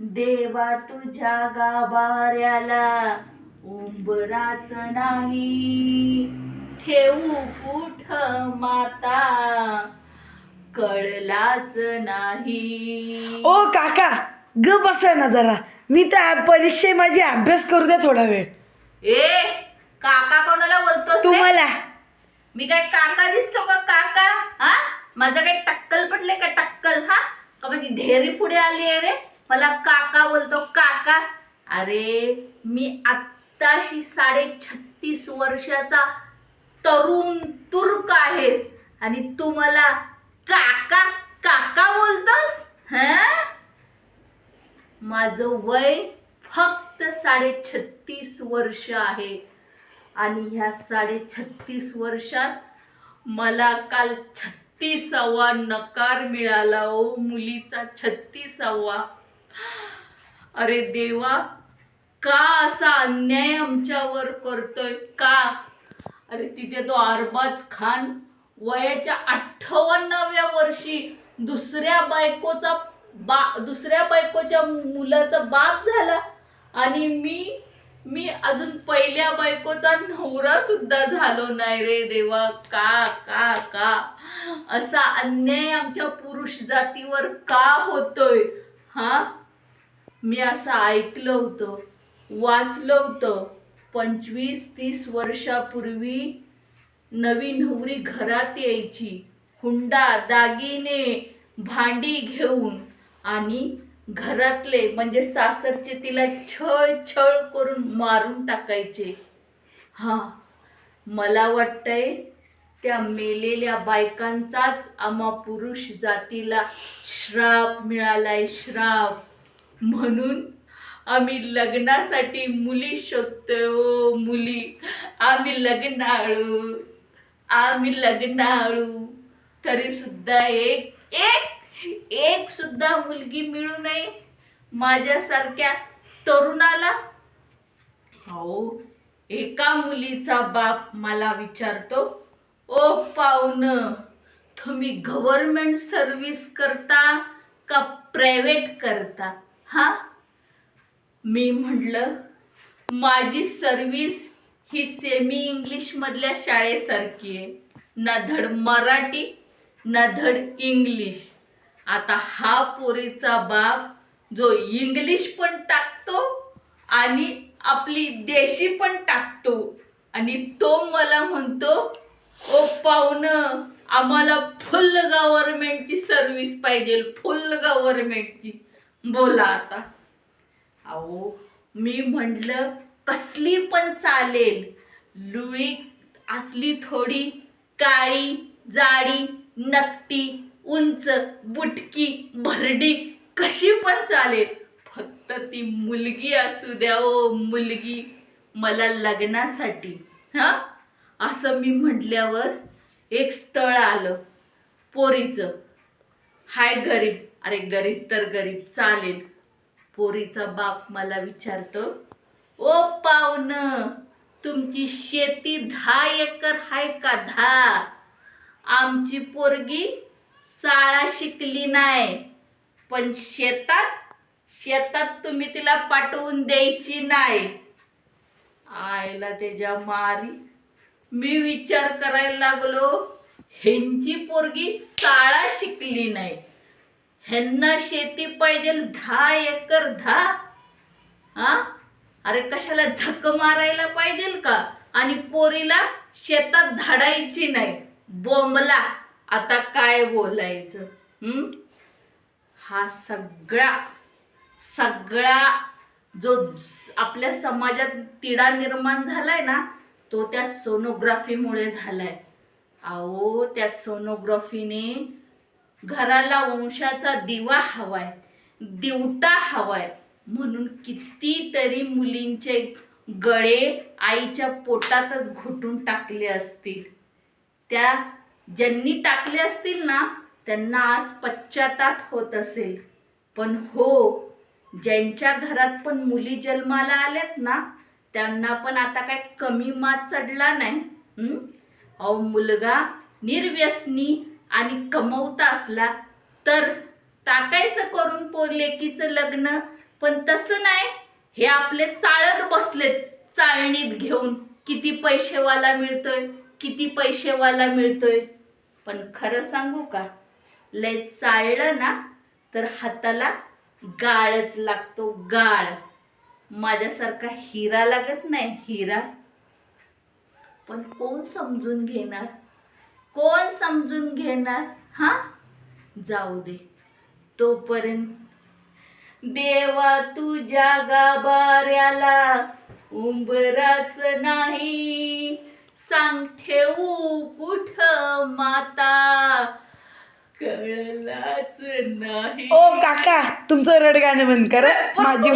देवा तुझ्या गाभाऱ्याला उंबराच नाही. ठेवू कुठ माता? कळलाच नाही. ओ काका ग बसा ना जरा. मी त्या परीक्षे माझी अभ्यास करू द्या थोडा वेळ. ए काका कोणाला बोलतोस रे? तुम्हाला. मी काय काका दिसतो का काका? हा? माझं काही टक्कल पडले का टक्कल? हा? का माझी ढेरी पुढे आली आहे रे? मला काका बोलतो काका अरे मी आत्ताशी साडे छत्तीस वर्षाचा तरुण तुर्क आहेस आणि तू मला काका काका बोलतोस माझं वय फक्त साडे छत्तीस वर्ष आहे आणि ह्या साडे छत्तीस वर्षात मला काल छत्तीसावा नकार मिळाला ओ मुलीचा छत्तीसावा. अरे देवा का असा अन्याय आमच्यावर करतोय? का? अरे तिथे तो अरबाज खान वयाच्या अठ्ठावन्नाव्या वर्षी दुसऱ्या बायकोचा बा दुसऱ्या बायकोच्या मुलाचा बाप झाला. आणि मी मी अजून पहिल्या बायकोचा नवरा सुद्धा झालो नाही रे देवा. का का का? असा अन्याय आमच्या पुरुष जातीवर का होतोय? हा? मी असं ऐकलं होतं वाचलं होतं. पंचवीस तीस वर्षापूर्वी नवी नवरी घरात यायची. हुंडा दागिने भांडी घेऊन आणि घरातले म्हणजे सासरचे तिला छळ छळ करून मारून टाकायचे. हां मला वाटतंय त्या मेलेल्या बायकांचाच आम्हा पुरुष जातीला श्राप मिळालाय श्राप. म्हणून आम्ही लग्नासाठी मुली शोधतो मुली. आम्ही लग्नाळू आम्ही लग्नाळू. तरी सुद्धा एक एक एक सुद्धा मुलगी मिळू नये माझ्यासारख्या तरुणाला. हो एका मुलीचा बाप मला विचारतो ओ पाहुण तुम्ही गव्हर्मेंट सर्विस करता का प्रायव्हेट करता? हा? मी म्हटलं माझी सर्विस ही सेमी इंग्लिश मधल्या शाळेसारखी आहे. न धड मराठी न धड इंग्लिश आता हा पोरीचा बाप जो इंग्लिश पण टाकतो आणि आपली देशी पण टाकतो. आणि तो मला म्हणतो ओ पाहुणं आम्हाला फुल गव्हर्मेंटची सर्व्हिस पाहिजे फुल गव्हर्मेंटची बोला आता. अहो मी म्हटलं कसली पण चालेल. लुळी असली थोडी काळी जाडी नकटी उंच बुटकी भरडी कशी पण चालेल. फक्त ती मुलगी असू द्या ओ मुलगी. मला लग्नासाठी हा? असं मी म्हटल्यावर एक स्थळ आलं पोरीचं. हाय गरीब. अरे गरीब तर गरीब. चालेल. पोरीचा बाप मला विचारतो ओ पाहुन तुमची शेती दहा एकर हाय का दहा? आमची पोरगी शाळा शिकली नाही. पण शेतात शेतात तुम्ही तिला पाठवून द्यायची नाही. आईला त्याच्या मारी. मी विचार करायला लागलो ह्यांची पोरगी शाळा शिकली नाही. ह्यांना शेती पाहिजे दहा एकर दहा हा? अरे कशाला झक मारायला पाहिजे का? आणि पोरीला शेतात धाडायची नाही. बोंबला. आता काय बोलायचं? हम्म? हा सगळा सगळा जो आपल्या समाजात तिढा निर्माण झालाय ना तो त्या सोनोग्राफीमुळे झालाय. अहो त्या सोनोग्राफीने घराला वंशाचा दिवा हवाय दिवटा हवाय. म्हणून कितीतरी मुलींचे गळे आईच्या पोटातच घुटून टाकले असतील. त्या ज्यांनी टाकले असतील ना त्यांना आज पश्चाताप होत असेल. पण हो ज्यांच्या घरात पण मुली जन्माला आल्यात ना त्यांना पण आता काय कमी मात चढला नाही अहो मुलगा निर्व्यसनी आणि कमवता असला तर टाकायचं करून पोर लेकीचं लग्न पण तसं नाही. हे आपले चाळत बसलेत चाळणीत घेऊन. किती पैसेवाला मिळतोय किती पैसेवाला मिळतोय. पण खरं सांगू का? लय चाळलं ना तर हाताला गाळच लागतो गाळ. माझ्यासारखा हिरा लागत नाही हिरा. पण कोण समजून घेणार? कोण समजून घेणार? हा? जाऊ दे. तोपर्यंत देवा तुझ्या गाभाऱ्याला उंबराच नाही. सांग ठेवू कुठ माता? कळलाच नाही. ओ काका तुमचं रड गाणं बंद करा. माझी